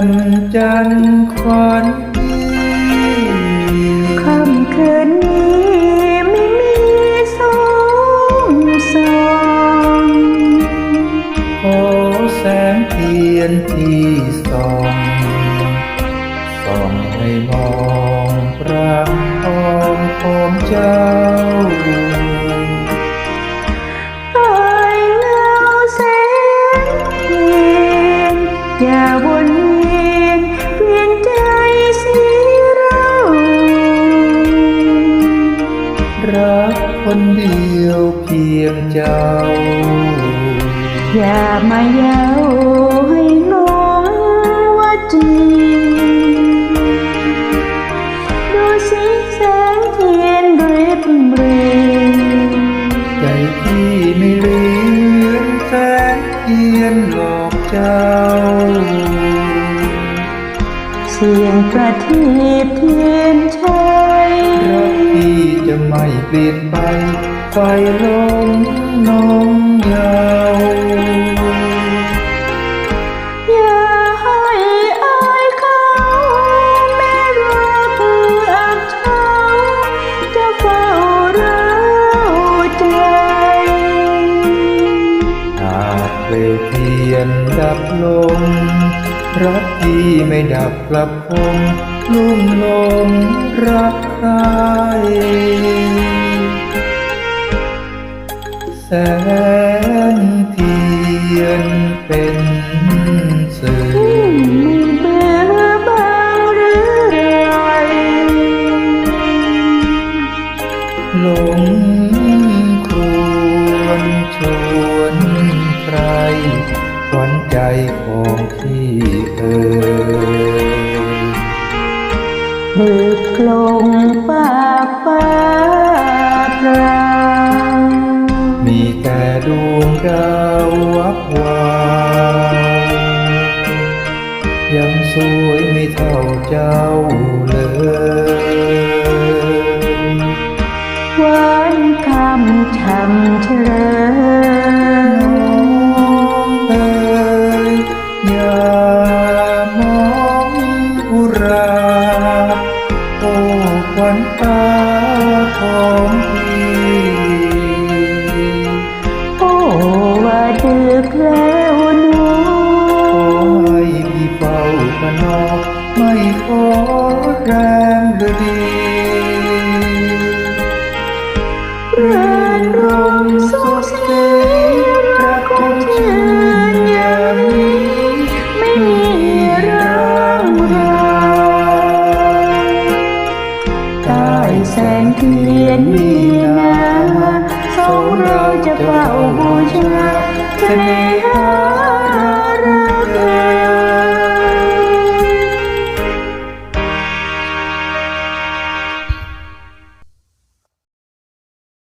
นควันพี่ค่ำคืนนี้ไม่มีสมสองขอแสงเทียนที่ส่องส่องให้มองพระออมของเจ้าปล่อยเงาแสงเทียนอย่าวน คนเดียวเพียงเจ้า อย่ามาเย้าให้หลงว่าจริงดูสิแสงเทียนริบเริงใจพี่ไม่เรียนแสงเทียนหลอกเจ้า เสียงกระทีเทียนชัยรักพี่จะไม่เปลี่ยนไปไฟลมน้องยาว ยนดับลงรักพี่ไม่ดับกลับคงลุ่มลงรักใครแสงเทียนเป็นสื่อไม่เบื่อบางหรือไรหลงครวนชวนใคร ขวัญใจของพี่เอ่ยดึกลงปากฟ้าปรางมีแต่ดวงดาววับวาวยังสวยไม่เท่าเจ้าเลยหวานคำช่ำเฉลย อ แสงเทียนมีนาสองเราจะเฝ้าบูชาเสน่หา